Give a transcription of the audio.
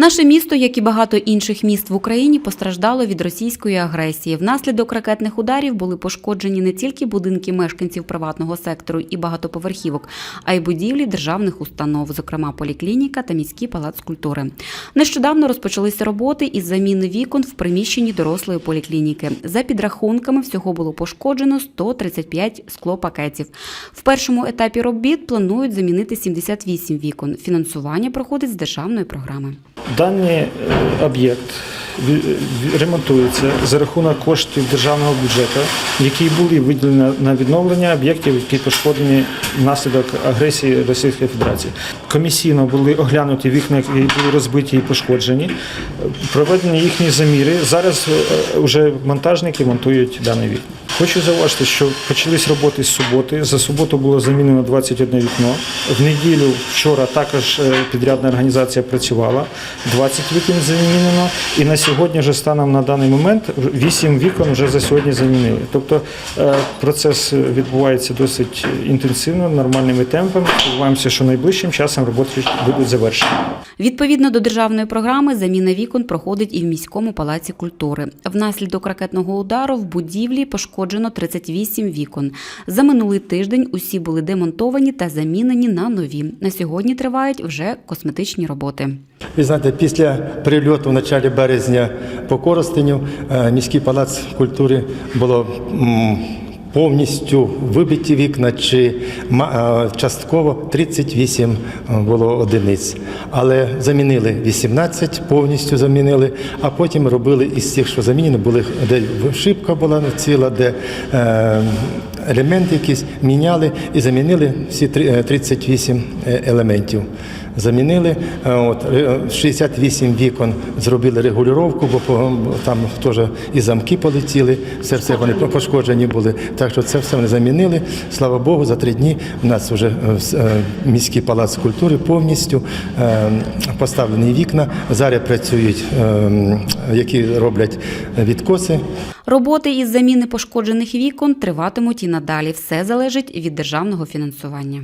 Наше місто, як і багато інших міст в Україні, постраждало від російської агресії. Внаслідок ракетних ударів були пошкоджені не тільки будинки мешканців приватного сектору і багатоповерхівок, а й будівлі державних установ, зокрема поліклініка та міський палац культури. Нещодавно розпочалися роботи із заміни вікон в приміщенні дорослої поліклініки. За підрахунками, всього було пошкоджено 135 склопакетів. В першому етапі робіт планують замінити 78 вікон. Фінансування проходить з державної програми. Даний е, об'єкт ві- ремонтується за рахунок коштів державного бюджету, які були виділені на відновлення об'єктів, які пошкоджені внаслідок агресії Російської Федерації. Комісійно були оглянуті вікна, які були розбиті і пошкоджені, е, проведені їхні заміри. Зараз вже монтажники монтують дані вікна. Хочу зауважити, що почались роботи з суботи. За суботу було замінено 21 вікно. В неділю вчора також е, підрядна організація працювала. 20 вікон замінено. І на сьогодні вже станом на даний момент 8 вікон вже за сьогодні замінили. Тобто е, процес відбувається досить інтенсивно, нормальними темпами. Сподіваємося, що найближчим часом роботи будуть завершені. Відповідно до державної програми, заміна вікон проходить і в міському палаці культури. Внаслідок ракетного удару в будівлі пошкоджено 38 вікон. За минулий тиждень усі були демонтовані та замінені на нові. На сьогодні тривають вже косметичні роботи. Ви знаєте, після прильоту в началі березня по Коростеню е, міський палац культури було повністю вибиті вікна чи е, частково 38 було одиниць. Але замінили 18, повністю замінили, а потім робили із тих, що замінені, були де шибка була ціла, де е, елементи якісь міняли і замінили всі три- е, 38 е, елементів замінили. Е, От, ре- 68 вікон зробили регулювання, бо там теж і замки полетіли, все все вони пошкоджені були. Так що це все вони замінили. Слава Богу, за три дні в нас вже міський палац культури повністю поставлені вікна. Зараз працюють, е, які роблять відкоси. Роботи із заміни пошкоджених вікон триватимуть і надалі. Все залежить від державного фінансування.